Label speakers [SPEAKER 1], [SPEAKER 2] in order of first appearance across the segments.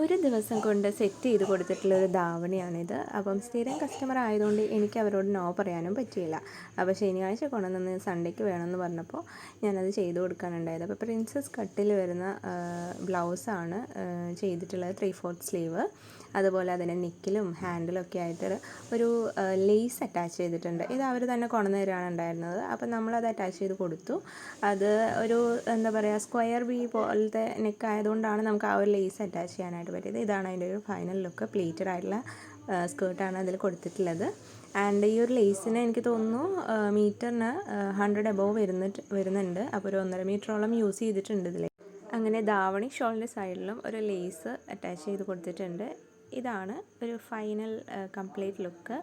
[SPEAKER 1] ഒരു ദിവസം കൊണ്ട് സെറ്റ് ചെയ്ത് കൊടുത്തിട്ടുള്ള ഒരു ധാവണിയാണിത്. അപ്പം സ്ഥിരം കസ്റ്റമർ ആയതുകൊണ്ട് എനിക്ക് അവരോട് നോ പറയാനും പറ്റിയില്ല. അപ്പോൾ ശനിയാഴ്ച കൊണ്ടുവന്ന് സൺഡേക്ക് വേണമെന്ന് പറഞ്ഞപ്പോൾ ഞാനത് ചെയ്ത് കൊടുക്കാനുണ്ടായത്. അപ്പോൾ പ്രിൻസസ് കട്ടിൽ വരുന്ന ബ്ലൗസാണ് ചെയ്തിട്ടുള്ളത് ത്രീ ഫോർത്ത് സ്ലീവ് അതുപോലെ അതിന്റെ നിക്കിലും ഹാൻഡിലും ഒക്കെ ആയിട്ട് ഒരു ലേസ് അറ്റാച്ച് ചെയ്തിട്ടുണ്ട്. ഇത് അവർ തന്നെ കൊണ്ടുവന്ന് തരാണ് ഉണ്ടായിരുന്നത്. അപ്പം നമ്മളത് അറ്റാച്ച് ചെയ്ത് കൊടുത്തു. അത് ഒരു എന്താ പറയുക സ്ക്വയർ ബി പോലത്തെ നെക്ക് ആയതുകൊണ്ടാണ് നമുക്ക് ആ ഒരു ലേസ് അറ്റാച്ച് ചെയ്യാനായിട്ട് പറ്റിയത് ഇതാണ് അതിന്റെ ഒരു ഫൈനൽ ലുക്ക് പ്ലീറ്റഡ് ആയിട്ടുള്ള സ്കേർട്ടാണ് അതിൽ കൊടുത്തിട്ടുള്ളത്. ആൻഡ് ഈ ഒരു ലേസിന് എനിക്ക് തോന്നുന്നു മീറ്ററിന് ഹൺഡ്രഡ് എബോവ് വരുന്നിട്ട് വരുന്നുണ്ട്. അപ്പോൾ ഒരു ഒന്നര മീറ്ററോളം യൂസ് ചെയ്തിട്ടുണ്ട് ഇതിൽ അങ്ങനെ ധാവണി ഷോളിന്റെ സൈഡിലും ഒരു ലേസ് അറ്റാച്ച് ചെയ്ത് കൊടുത്തിട്ടുണ്ട്. ഇതാണ് ഒരു ഫൈനൽ കംപ്ലീറ്റ് ലുക്ക്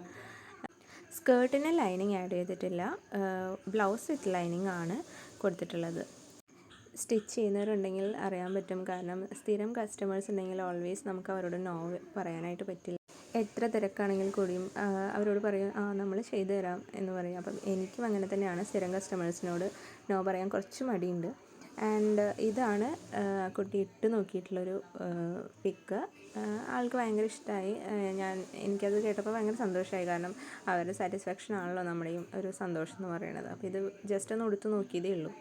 [SPEAKER 1] സ്കേർട്ടിന് ലൈനിങ് ആഡ് ചെയ്തിട്ടില്ല. ബ്ലൗസ് വിത്ത് ലൈനിങ് ആണ് കൊടുത്തിട്ടുള്ളത്. സ്റ്റിച്ച് ചെയ്യുന്നവരുണ്ടെങ്കിൽ അറിയാൻ പറ്റും. കാരണം സ്ഥിരം കസ്റ്റമേഴ്സ് ഉണ്ടെങ്കിൽ ഓൾവേസ് നമുക്ക് അവരോട് നോ പറയാനായിട്ട് പറ്റില്ല. എത്ര തിരക്കാണെങ്കിൽ കൂടിയും അവരോട് പറയും ആ നമ്മൾ ചെയ്തു തരാം എന്ന് പറയും. അപ്പം എനിക്കും അങ്ങനെ തന്നെയാണ്. സ്ഥിരം കസ്റ്റമേഴ്സിനോട് നോ പറയാൻ കുറച്ച് മടിയുണ്ട്. ആൻഡ് ഇതാണ് കുട്ടി ഇട്ട് നോക്കിയിട്ടുള്ളൊരു പിക്ക് ആൾക്ക് ഭയങ്കര ഇഷ്ടമായി ഞാൻ എനിക്കത് കേട്ടപ്പോൾ ഭയങ്കര സന്തോഷമായി. കാരണം അവരുടെ സാറ്റിസ്ഫാക്ഷൻ ആണല്ലോ നമ്മുടെയും ഒരു സന്തോഷം എന്ന് പറയുന്നത്. അപ്പോൾ ഇത് ജസ്റ്റ് ഒന്ന് ഉടുത്ത് നോക്കിയതേ ഉള്ളൂ.